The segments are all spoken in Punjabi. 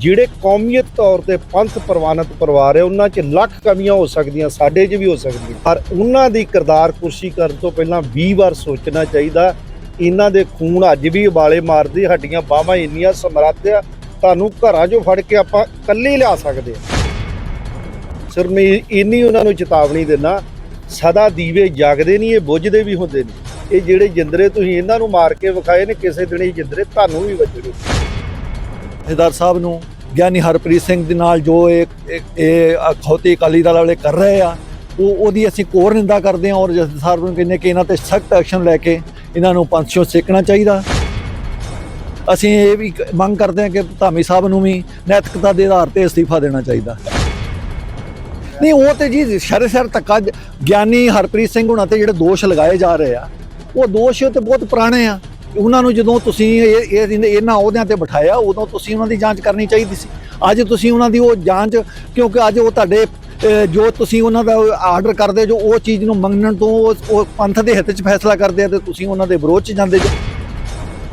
ਜਿਹੜੇ ਕੌਮੀਅਤ ਤੌਰ ਤੇ ਪੰਥ ਪ੍ਰਵਾਨਿਤ ਪਰਿਵਾਰ ਹੈ, ਉਹਨਾਂ 'ਚ ਲੱਖ ਕਮੀਆਂ ਹੋ ਸਕਦੀਆਂ, ਸਾਡੇ 'ਚ ਵੀ ਹੋ ਸਕਦੀਆਂ। ਪਰ ਉਹਨਾਂ ਦੀ ਕਿਰਦਾਰ ਕੁਰਸੀ ਕਰਨ ਤੋਂ ਪਹਿਲਾਂ 20 ਵਾਰ ਸੋਚਣਾ ਚਾਹੀਦਾ, ਇਹਨਾਂ ਦੇ ਖੂਨ ਅੱਜ ਵੀ ਉਬਾਲੇ ਮਾਰਦੇ, ਹੱਡੀਆਂ ਬਾਹਾਂ ਇੰਨੀਆਂ ਸਮਰੱਥ ਆ, ਤੁਹਾਨੂੰ ਘਰਾਂ 'ਚੋਂ ਫੜ ਕੇ ਆਪਾਂ ਇਕੱਲੇ ਲਿਆ ਸਕਦੇ ਆ ਸਿਰ ਮੈਂ ਇੰਨੀ ਉਹਨਾਂ ਨੂੰ ਚੇਤਾਵਨੀ ਦਿੰਦਾ, ਸਦਾ ਦੀਵੇ ਜਗਦੇ ਨਹੀਂ, ਇਹ ਬੁੱਝਦੇ ਵੀ ਹੁੰਦੇ ਨੇ। ਇਹ ਜਿਹੜੇ ਜਿੰਦਰੇ ਤੁਸੀਂ ਇਹਨਾਂ ਨੂੰ ਮਾਰ ਕੇ ਵਿਖਾਏ ਨੇ, ਕਿਸੇ ਦਿਨ ਇਹ ਜਿੰਦਰੇ ਤੁਹਾਨੂੰ ਵੀ ਵੱਜਣੇ ਜਥੇਦਾਰ ਸਾਹਿਬ ਨੂੰ, ਗਿਆਨੀ ਹਰਪ੍ਰੀਤ ਸਿੰਘ ਦੇ ਨਾਲ ਜੋ ਇਹ, ਇਹ- ਇਹ ਅਖੌਤੀ ਅਕਾਲੀ ਦਲ ਵਾਲੇ ਕਰ ਰਹੇ ਆ, ਉਹ, ਉਹਦੀ ਅਸੀਂ ਕੋਰ ਨਿੰਦਾ ਕਰਦੇ ਹਾਂ ਔਰ ਜਥੇਦਾਰ ਸਾਹਿਬ ਨੂੰ ਕਹਿੰਦੇ ਕਿ ਇਹਨਾਂ ਤੇ ਸਖਤ ਐਕਸ਼ਨ ਲੈ ਕੇ ਇਹਨਾਂ ਨੂੰ ਪੰਥੋਂ ਸੇਕਣਾ ਚਾਹੀਦਾ। ਅਸੀਂ ਇਹ ਵੀ ਮੰਗ ਕਰਦੇ ਹਾਂ ਕਿ ਧਾਮੀ ਸਾਹਿਬ ਨੂੰ ਵੀ ਨੈਤਿਕਤਾ ਦੇ ਆਧਾਰ ਤੇ ਅਸਤੀਫਾ ਦੇਣਾ ਚਾਹੀਦਾ। ਨਹੀਂ, ਉਹ ਤੇ ਜੀ ਸ਼ਰ ਸ਼ਰ ਤੱਕਾ ਗਿਆਨੀ ਹਰਪ੍ਰੀਤ ਸਿੰਘ ਹੁਣਾਂ ਤੇ ਜਿਹੜੇ ਦੋਸ਼ ਲਗਾਏ ਜਾ ਰਹੇ ਆ, ਉਹ ਦੋਸ਼ ਤੇ ਬਹੁਤ ਪੁਰਾਣੇ ਆ। ਉਹਨਾਂ ਨੂੰ ਜਦੋਂ ਤੁਸੀਂ ਇਹ ਇਹਨਾਂ ਅਹੁਦਿਆਂ ਤੇ ਬਿਠਾਇਆ, ਉਦੋਂ ਤੁਸੀਂ ਉਹਨਾਂ ਦੀ ਜਾਂਚ ਕਰਨੀ ਚਾਹੀਦੀ ਸੀ। ਅੱਜ ਤੁਸੀਂ ਉਹਨਾਂ ਦੀ ਉਹ ਜਾਂਚ, ਕਿਉਂਕਿ ਅੱਜ ਉਹ ਤੁਹਾਡੇ ਜੋ ਤੁਸੀਂ ਉਹਨਾਂ ਦਾ ਆਰਡਰ ਕਰਦੇ ਜੋ ਉਹ ਚੀਜ਼ ਨੂੰ ਮੰਗਣ ਤੋਂ ਉਹ- ਪੰਥ ਦੇ ਹਿੱਤ 'ਚ ਫੈਸਲਾ ਕਰਦੇ ਆ ਤੇ ਤੁਸੀਂ ਉਹਨਾਂ ਦੇ ਵਿਰੋਧ 'ਚ ਜਾਂਦੇ ਜੋ।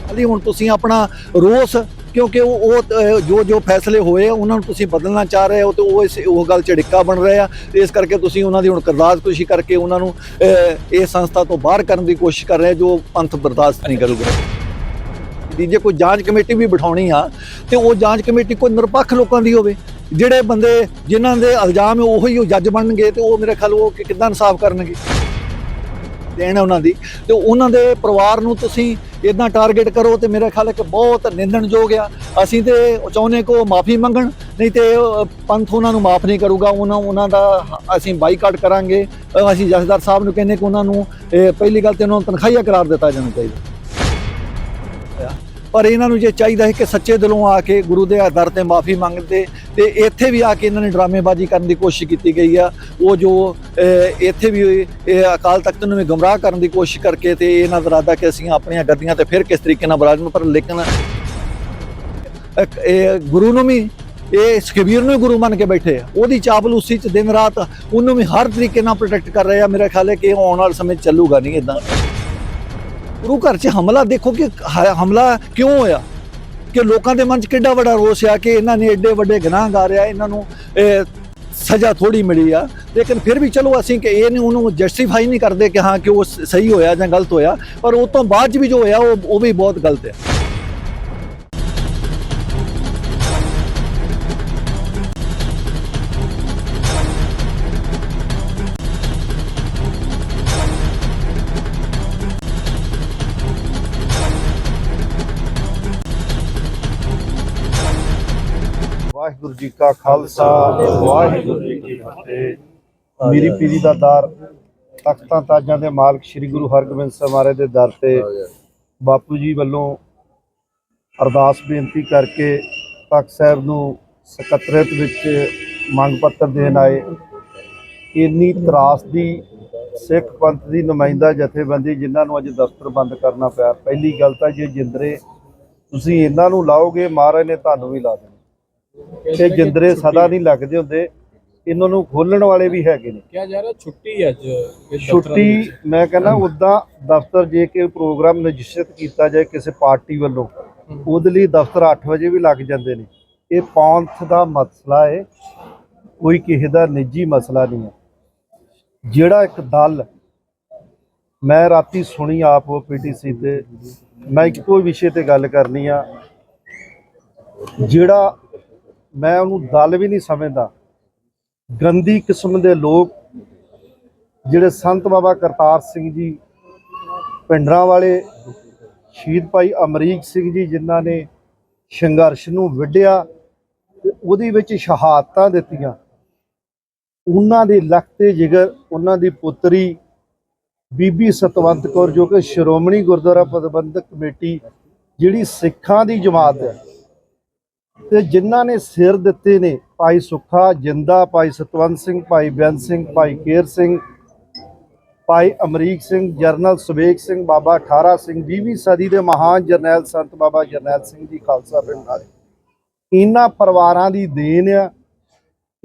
ਹਾਲੀ ਹੁਣ ਤੁਸੀਂ ਆਪਣਾ ਰੋਸ ਕਿਉਂਕਿ ਉਹ ਉਹ, ਜੋ ਜੋ ਫੈਸਲੇ ਹੋਏ ਆ ਉਹਨਾਂ ਨੂੰ ਤੁਸੀਂ ਬਦਲਣਾ ਚਾਹ ਰਹੇ ਹੋ ਤੇ ਉਹ ਇਸ ਉਹ ਗੱਲ ਝੜਿੱਕਾ ਬਣ ਰਹੇ ਆ। ਇਸ ਕਰਕੇ ਤੁਸੀਂ ਉਹਨਾਂ ਦੀ ਹੁਣ ਕਰਦਾਸਕੁਸ਼ੀ ਕਰਕੇ ਉਹਨਾਂ ਨੂੰ ਅਹ, ਇਹ ਸੰਸਥਾ ਤੋਂ ਬਾਹਰ ਕਰਨ ਦੀ ਕੋਸ਼ਿਸ਼ ਕਰ ਰਹੇ ਜੋ ਪੰਥ ਬਰਦਾਸ਼ਤ ਨਹੀਂ ਕਰੂਗਾ। ਦੀ ਜੇ ਕੋਈ ਜਾਂਚ ਕਮੇਟੀ ਵੀ ਬਿਠਾਉਣੀ ਆ ਤੇ ਉਹ ਜਾਂਚ ਕਮੇਟੀ ਕੋਈ ਨਿਰਪੱਖ ਲੋਕਾਂ ਦੀ ਹੋਵੇ। ਜਿਹੜੇ ਬੰਦੇ ਜਿਨ੍ਹਾਂ ਦੇ ਇਲਜ਼ਾਮ ਹੈ ਉਹੀ ਉਹ ਜੱਜ ਬਣਨਗੇ ਤੇ ਉਹ ਮੇਰੇ ਖਿਆਲ ਉਹ ਕਿ- ਕਿੱਦਾਂ ਇਨਸਾਫ ਕਰਨਗੇ? ਦੇਣ ਉਹਨਾਂ ਦੀ ਤੇ ਉਹਨਾਂ ਦੇ ਪਰਿਵਾਰ ਨੂੰ ਤੁਸੀਂ ਇਦਾਂ ਟਾਰਗੇਟ ਕਰੋ ਤੇ ਮੇਰੇ ਖਿਆਲ ਹੈ ਕਿ ਬਹੁਤ ਨਿੰਦਣਯੋਗ ਆ। ਅਸੀਂ ਤੇ ਚਾਹੁੰਦੇ ਕੋ ਮਾਫੀ ਮੰਗਣ, ਨਹੀਂ ਤੇ ਪੰਥ ਉਹਨਾਂ ਨੂੰ ਮਾਫ ਨਹੀਂ ਕਰੂਗਾ, ਉਹਨਾਂ ਉਹਨਾਂ ਦਾ ਅਸੀਂ ਬਾਈਕਾਟ ਕਰਾਂਗੇ। ਅਸੀਂ ਜਥੇਦਾਰ ਸਾਹਿਬ ਨੂੰ ਕਹਿੰਦੇ ਕਿ ਉਹਨਾਂ ਨੂੰ ਪਹਿਲੀ ਗੱਲ ਤੇ ਉਹਨਾਂ ਨੂੰ ਤਨਖਾਹੀਆ ਕਰਾਰ ਦਿੱਤਾ ਜਾਣਾ ਚਾਹੀਦਾ। ਪਰ ਇਹਨਾਂ ਨੂੰ ਜੇ ਚਾਹੀਦਾ ਹੈ ਕਿ ਸੱਚੇ ਦਿਲੋਂ ਆ ਕੇ ਗੁਰੂ ਦੇ ਦਰ ਤੇ ਮਾਫੀ ਮੰਗਦੇ, ਤੇ ਇੱਥੇ ਵੀ ਆ ਕੇ ਇਹਨਾਂ ਨੇ ਡਰਾਮੇਬਾਜ਼ੀ ਕਰਨ ਦੀ ਕੋਸ਼ਿਸ਼ ਕੀਤੀ ਗਈ ਆ। ਉਹ ਜੋ ਇੱਥੇ ਵੀ, ਇਹ ਅਕਾਲ ਤਖਤ ਨੂੰ ਵੀ ਗਮਰਾਹ ਕਰਨ ਦੀ ਕੋਸ਼ਿਸ਼ ਕਰਕੇ ਤੇ ਇਹਨਾਂ ਦਾ ਇਰਾਦਾ ਕਿ ਅਸੀਂ ਆਪਣੀਆਂ ਗੱਦੀਆਂ ਤੇ ਫਿਰ ਕਿਸ ਤਰੀਕੇ ਨਾਲ ਬਰਾਜਮ ਪਰ ਲੇਕਿਨ ਇਹ ਗੁਰੂ ਨੂੰ ਵੀ, ਇਹ ਸਕਬੀਰ ਨੂੰ ਹੀ ਗੁਰੂ ਮੰਨ ਕੇ ਬੈਠੇ ਆ। ਉਹਦੀ ਚਾਪਲੂਸੀ ਚ ਦਿਨ ਰਾਤ ਉਹਨੂੰ ਵੀ ਹਰ ਤਰੀਕੇ ਨਾਲ ਪ੍ਰੋਟੈਕਟ ਕਰ ਰਹੇ ਆ। ਮੇਰਾ ਖਿਆਲ ਹੈ ਕਿ ਆਉਣ ਵਾਲੇ ਸਮੇਂ 'ਚ ਚੱਲੂਗਾ ਨਹੀਂ ਇਦਾਂ ਗੁਰੂ ਘਰ 'ਚ ਹਮਲਾ ਦੇਖੋ ਕਿ ਹ- ਹਮਲਾ ਕਿਉਂ ਹੋਇਆ? ਕਿ ਲੋਕਾਂ ਦੇ ਮਨ 'ਚ ਕਿੱਡਾ ਵੱਡਾ ਰੋਸ ਆ ਕਿ ਇਹਨਾਂ ਨੇ ਐਡੇ ਵੱਡੇ ਗੁਨਾਹਗਾਰ ਆ, ਇਹਨਾਂ ਨੂੰ, ਇਹ ਸਜ਼ਾ ਥੋੜੀ ਮਿਲੀ ਆ। ਲੇਕਿਨ ਫਿਰ ਵੀ ਚਲੋ ਅਸੀਂ ਕਿ ਇਹ ਨਹੀਂ ਉਹਨੂੰ ਜਸਟੀਫਾਈ ਨਹੀਂ ਕਰਦੇ ਕਿ ਹਾਂ ਕਿ ਉਹ ਸ- ਸਹੀ ਹੋਇਆ ਜਾਂ ਗਲਤ ਹੋਇਆ, ਪਰ ਉਹ ਤੋਂ ਬਾਅਦ 'ਚ ਵੀ ਜੋ ਹੋਇਆ, ਉਹ ਉਹ ਵੀ ਬਹੁਤ ਗਲਤ ਹੈ ਵਾਹਿਗੁਰੂ ਜੀ ਕਾ ਖਾਲਸਾ ਵਾਹਿਗੁਰੂ ਜੀ ਕੀ ਫਤਿਹ। ਮੇਰੀ ਪੀਰੀ ਦਾ ਦਾਰ ਤਖਤਾਂ ਤਾਜਾਂ ਦੇ ਮਾਲਕ ਸ੍ਰੀ ਗੁਰੂ ਹਰਗੋਬਿੰਦ ਸਾਹਿਬ ਮਹਾਰਾਜ ਦੇ ਦਰ ਤੇ ਬਾਪੂ ਜੀ ਵੱਲੋਂ ਅਰਦਾਸ ਬੇਨਤੀ ਕਰਕੇ ਤਖਤ ਸਾਹਿਬ ਨੂੰ ਸਕੱਤਰੇਤ ਵਿੱਚ ਮੰਗ ਪੱਤਰ ਦੇਣ ਆਏ। ਇੰਨੀ ਤਰਾਸਦੀ ਸਿੱਖ ਪੰਥ ਦੀ ਨੁਮਾਇੰਦਾ ਜਥੇਬੰਦੀ ਜਿਨ੍ਹਾਂ ਨੂੰ ਅੱਜ ਦਫ਼ਤਰ ਬੰਦ ਕਰਨਾ ਪਿਆ। ਪਹਿਲੀ ਗੱਲ ਤਾਂ ਜੇ ਜਿੰਦਰੇ ਤੁਸੀਂ ਇਹਨਾਂ ਨੂੰ ਲਾਓਗੇ ਮਹਾਰਾਜ ਨੇ ਤੁਹਾਨੂੰ ਵੀ ਲਾ ਦੇਣਾ। ਤੇ ਜਿੰਦਰੇ ਸਦਾ ਨਹੀਂ ਲੱਗਦੇ ਹੁੰਦੇ ਇਹਨਾਂ ਨੂੰ ਖੋਲਣ ਵਾਲੇ ਵੀ ਹੈਗੇ ਨੇ। ਕਿਹਾ ਜਾ ਰਿਹਾ ਛੁੱਟੀ ਅੱਜ ਇਹ ਛੁੱਟੀ। ਮੈਂ ਕਹਿੰਦਾ ਉਦਾਂ ਦਫ਼ਤਰ ਜੇ ਕਿ ਪ੍ਰੋਗਰਾਮ ਨਿਸ਼ਚਿਤ ਕੀਤਾ ਜਾਏ ਕਿਸੇ ਪਾਰਟੀ ਵੱਲੋਂ ਉਹਦੇ ਲਈ ਦਫ਼ਤਰ 8 ਵਜੇ ਵੀ ਲੱਗ ਜਾਂਦੇ ਨੇ। ਇਹ ਪੰਥ ਦਾ ਮਸਲਾ ਹੈ ਕੋਈ ਕਿਸੇ ਦਾ ਨਿੱਜੀ ਮਸਲਾ ਨਹੀਂ ਹੈ। ਜਿਹੜਾ ਇੱਕ ਦਲ ਮੈਂ ਰਾਤੀ ਸੁਣੀ ਆਪ ਉਹ ਪੀਟੀਸੀ ਤੇ ਮੈਂ ਇੱਕ ਕੋਈ ਵਿਸ਼ੇ ਤੇ ਗੱਲ ਕਰਨੀ ਆ। ਜਿਹੜਾ ਮੈਂ ਉਹਨੂੰ ਦਲ ਵੀ ਨਹੀਂ ਸਮਝਦਾ। ਗੰਦੀ ਕਿਸਮ ਦੇ ਲੋਕ ਜਿਹੜੇ ਸੰਤ ਬਾਬਾ ਕਰਤਾਰ ਸਿੰਘ ਜੀ, ਪਿੰਡਰਾਂ ਵਾਲੇ, ਸ਼ਹੀਦ ਭਾਈ ਅਮਰੀਕ ਸਿੰਘ ਜੀ ਜਿਨ੍ਹਾਂ ਨੇ ਸੰਘਰਸ਼ ਨੂੰ ਵਿੱਢਿਆ ਤੇ ਉਹਦੇ ਵਿੱਚ ਸ਼ਹਾਦਤਾਂ ਦਿੱਤੀਆਂ। ਉਹਨਾਂ ਦੇ ਲਖਤੇ ਜਿਗਰ ਉਹਨਾਂ ਦੀ ਪੁੱਤਰੀ ਬੀਬੀ ਸਤਵੰਤ ਕੌਰ ਜੋ ਕਿ ਸ਼੍ਰੋਮਣੀ ਗੁਰਦੁਆਰਾ ਪ੍ਰਬੰਧਕ ਕਮੇਟੀ ਜਿਹੜੀ ਸਿੱਖਾਂ ਦੀ ਜਮਾਤ ਹੈ। ਤੇ ਜਿਨ੍ਹਾਂ ਨੇ ਸਿਰ ਦਿੱਤੇ ਨੇ, ਭਾਈ ਸੁੱਖਾ, ਜਿੰਦਾ, ਭਾਈ ਸਤਵੰਤ ਸਿੰਘ, ਭਾਈ ਬੇਅੰਤ ਸਿੰਘ, ਭਾਈ ਕੇਰ ਸਿੰਘ, ਭਾਈ ਅਮਰੀਕ ਸਿੰਘ, ਜਰਨਲ ਸੁਬੇਗ ਸਿੰਘ, ਬਾਬਾ ਠਾਰਾ ਸਿੰਘ 20ਵੀਂ ਸਦੀ ਦੇ ਮਹਾਨ ਜਰਨੈਲ ਸੰਤ ਬਾਬਾ ਜਰਨੈਲ ਸਿੰਘ ਜੀ ਖਾਲਸਾ ਪਿੰਡ ਵਾਲੇ। ਇਹਨਾਂ ਪਰਿਵਾਰਾਂ ਦੀ ਦੇਣ ਆ।